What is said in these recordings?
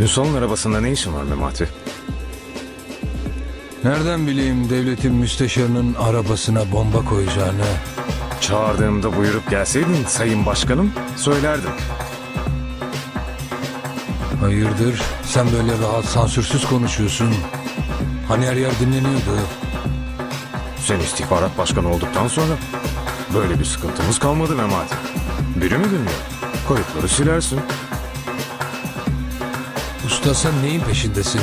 Ünsal'ın arabasında ne işin var Memati? Nereden bileyim devletin müsteşarının arabasına bomba koyacağını? Çağırdığımda buyurup gelseydin sayın başkanım söylerdim. Hayırdır? Sen böyle rahat sansürsüz konuşuyorsun. Hani her yer dinleniyordu. Sen istihbarat başkanı olduktan sonra böyle bir sıkıntımız kalmadı Memati. Biri mi dinliyor? Kayıtları silersin. Usta sen neyin peşindesin?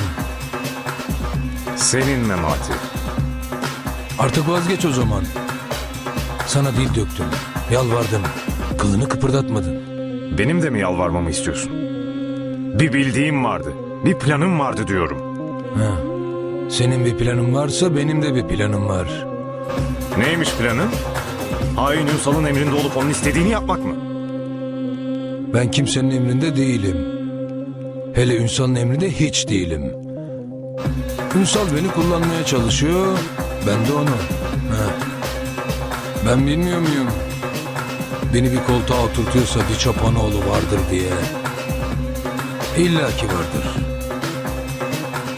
Senin Memati. Artık vazgeç o zaman. Sana dil döktüm. Yalvardım. Kılını kıpırdatmadın. Benim de mi yalvarmamı istiyorsun? Bir bildiğim vardı. Bir planım vardı diyorum. Ha. Senin bir planın varsa benim de bir planım var. Neymiş planın? Hain Ünsal'ın emrinde olup onun istediğini yapmak mı? Ben kimsenin emrinde değilim. Hele Ünsal'ın emrinde hiç değilim. Ünsal beni kullanmaya çalışıyor, ben de onu. Ha. Ben bilmiyor muyum? Beni bir koltuğa oturtuyorsa bir çapanoğlu vardır diye. İlla ki vardır.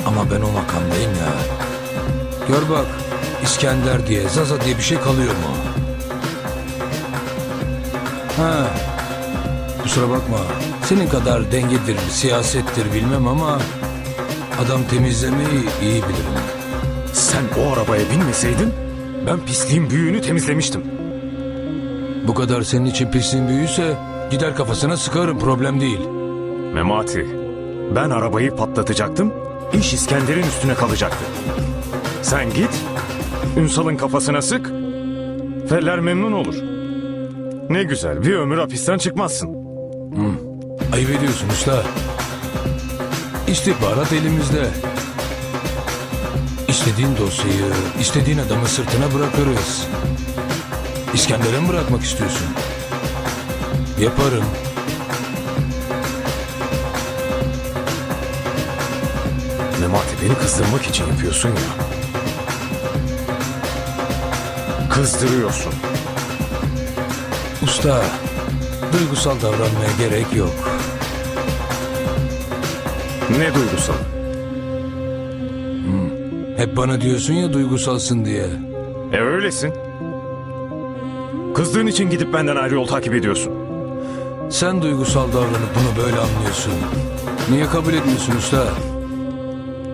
Ama ben o makamdayım ya. Gör bak, İskender diye, Zaza diye bir şey kalıyor mu? Ha, Kusura bakma. Senin kadar dengedir, siyasettir bilmem ama adam temizlemeyi iyi bilirim. Sen o arabaya binmeseydin ben pisliğin büyüğünü temizlemiştim. Bu kadar senin için pisliğin büyüyse gider kafasına sıkarım problem değil. Memati, ben arabayı patlatacaktım, iş İskender'in üstüne kalacaktı. Sen git, Ünsal'ın kafasına sık, Feller memnun olur. Ne güzel, bir ömür hapisten çıkmazsın. Ayıp ediyorsun usta. İstihbarat elimizde. İstediğin dosyayı, istediğin adamı sırtına bırakırız. İskender'e mi bırakmak istiyorsun? Yaparım. Memati beni kızdırmak için yapıyorsun ya. Kızdırıyorsun. Usta, duygusal davranmaya gerek yok. Ne duygusal? Hep bana diyorsun ya duygusalsın diye. E öylesin. Kızdığın için gidip benden ayrı yol takip ediyorsun. Sen duygusal davranıp bunu böyle anlıyorsun. Niye kabul etmiyorsun usta?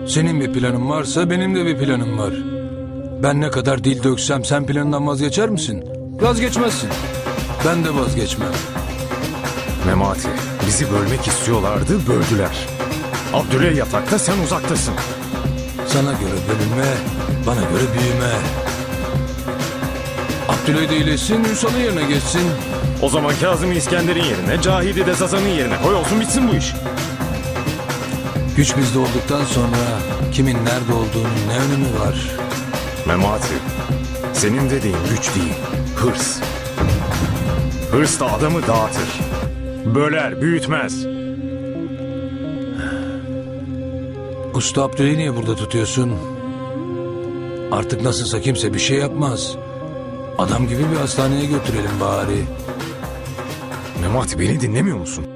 Senin bir planın varsa benim de bir planım var. Ben ne kadar dil döksem sen planından vazgeçer misin? Vazgeçmezsin. Ben de vazgeçmem. Memati, bizi bölmek istiyorlardı, böldüler. Abdüley yatakta, sen uzaktasın. Sana göre bölünme, bana göre büyüme. Abdülay da iyileşsin, Ünsal'ın yerine geçsin. O zaman Kazım'ı İskender'in yerine, Cahidi de Zazan'ın yerine koy olsun bitsin bu iş. Güç bizde olduktan sonra kimin nerede olduğunun ne önemi var? Memati, senin dediğin güç değil, hırs. Hırs da adamı dağıtır. Böler, büyütmez. Usta Abdüley'i niye burada tutuyorsun? Artık nasılsa kimse bir şey yapmaz. Adam gibi bir hastaneye götürelim bari. Memati beni dinlemiyor musun?